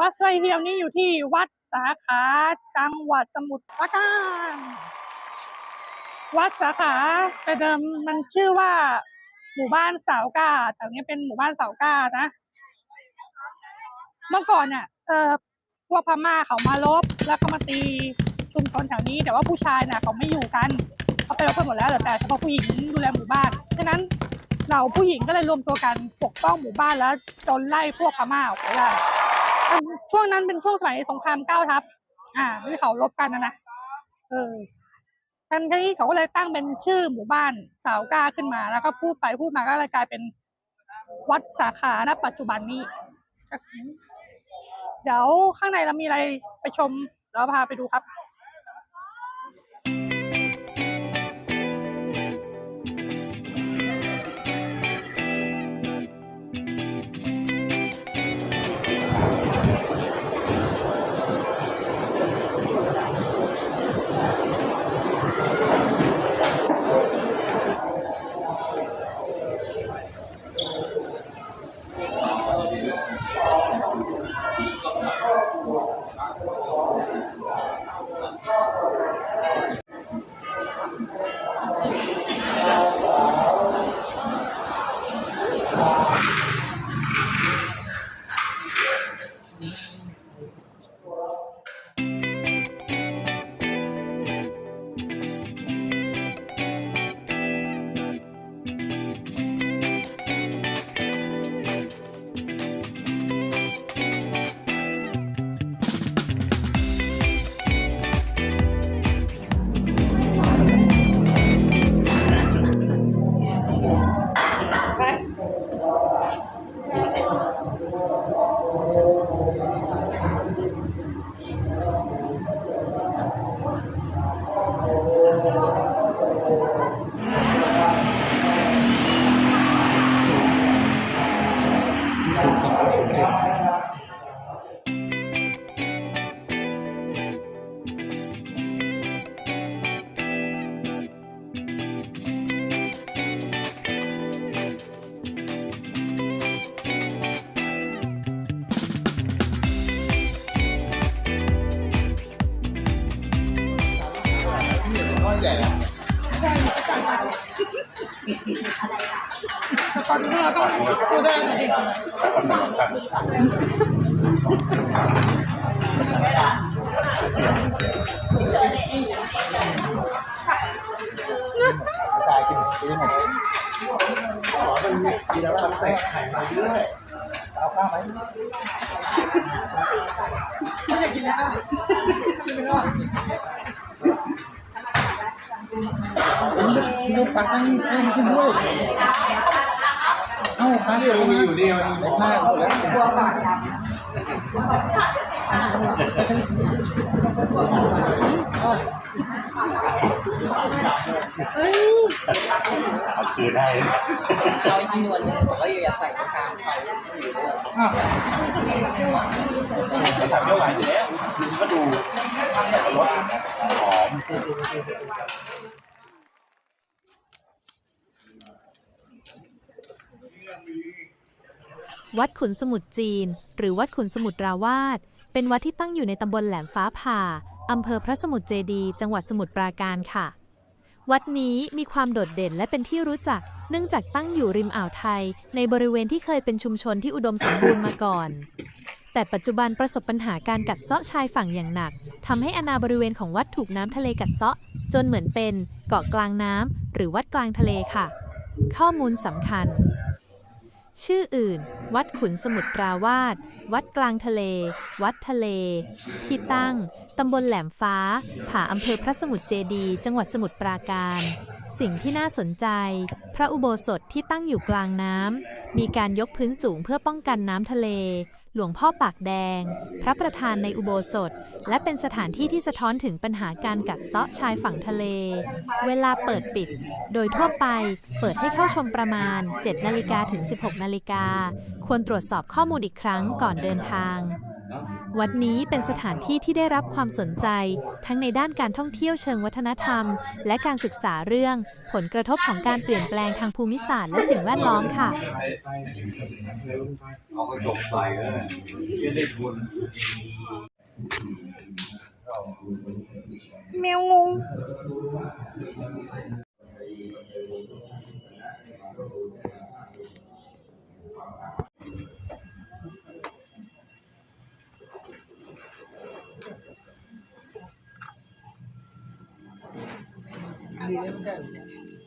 วัดไซเฮียวนี่อยู่ที่วัดสาขาจังหวัดสมุทรปราการ วัดสาขาแต่เดิมมันชื่อว่า หมู่บ้านสาวกาแต่นี้เป็นหมู่บ้านสาวกานะ เมื่อก่อนเนี่ยเออพวกพม่าเขามาลบแล้วเขามาตีชุมชนแถวนี้ แต่ว่าผู้ชายน่ะเขาไม่อยู่กันเขาไปรบกันหมดแล้วเหลือแต่เฉพาะผู้หญิงดูแลหมู่บ้านฉะนั้นเราผู้หญิงก็เลยรวมตัวกันปกป้องหมู่บ้านแล้วจนไล่พวกพม่าออกไปได้ ช่วงนั้นเป็นช่วงสมัยสงครามเก้าทัพ อ่าที่เขารบกันนะนะเออทันที่เขาก็เลยตั้งเป็นชื่อหมู่บ้านสาวก้าขึ้นมา แล้วก็พูดไปพูดมาก็เลยกลายเป็นวัดสาขาณปัจจุบันนี้ เดี๋ยวข้างในเรามีอะไรไปชมแล้วพาไปดูครับ ตอนนี้เราต้องดูแลหนตายกินกินหมดมันกินแล้วมันแตกไข่มาเยอะเอาข้าวไหมไม่อยากกินแล้ว ผมจะจะปักตั้งข้าวมาขึ้นด้วยเอ้าข้าวเดียวอยู่นี่เล็กมากหมดแล้วเอาคืนได้เราอีกหนวดหนึงบอกว่อย่าใส่กลางเขาอ้าวมันทำเยอะหวานอยู่แล้วก็ดูรสหอม เดี๋ย วัดขุนสมุทรจีน หรือวัดขุนสมุทรราวาสเป็นวัดที่ตั้งอยู่ในตำบลแหลมฟ้าผ่าอำเภอพระสมุทรเจดีจังหวัดสมุทรปราการค่ะ วัดนี้มีความโดดเด่นและเป็นที่รู้จัก เนื่องจากตั้งอยู่ริมอ่าวไทย ในบริเวณที่เคยเป็นชุมชนที่อุดมสมบูรณ์มาก่อน แต่ปัจจุบันประสบปัญหาการกัดเซาะชายฝั่งอย่างหนักทำให้อนาบริเวณของวัดถูกน้ำทะเลกัดเซาะ จนเหมือนเป็นเกาะกลางน้ำหรือวัดกลางทะเลค่ะ ข้อมูลสำคัญ ชื่ออื่น วัดขุนสมุทรปราวาสวัดกลางทะเล วัดทะเล ที่ตั้ง ตำบลแหลมฟ้า ผาอำเภอพระสมุทรเจดี จังหวัดสมุทรปราการ สิ่งที่น่าสนใจ พระอุโบสถที่ตั้งอยู่กลางน้ำ มีการยกพื้นสูงเพื่อป้องกันน้ำทะเล หลวงพ่อปากแดง พระประธานในอุโบสถ และเป็นสถานที่ที่สะท้อนถึงปัญหาการกัดเซาะชายฝั่งทะเล เวลาเปิดปิด โดยทั่วไปเปิดให้เข้าชมประมาณ 7 นาฬิกาถึง 16 นาฬิกา ควรตรวจสอบข้อมูลอีกครั้งก่อนเดินทาง วัดนี้เป็นสถานที่ที่ได้รับความสนใจ ทั้งในด้านการท่องเที่ยวเชิงวัฒนธรรม และการศึกษาเรื่อง ผลกระทบของการเปลี่ยนแปลงทางภูมิศาสตร์และสิ่งแวดล้อมค่ะ เอากระจกใส่เลยจะได้ทุนแมวง Ali, não quero.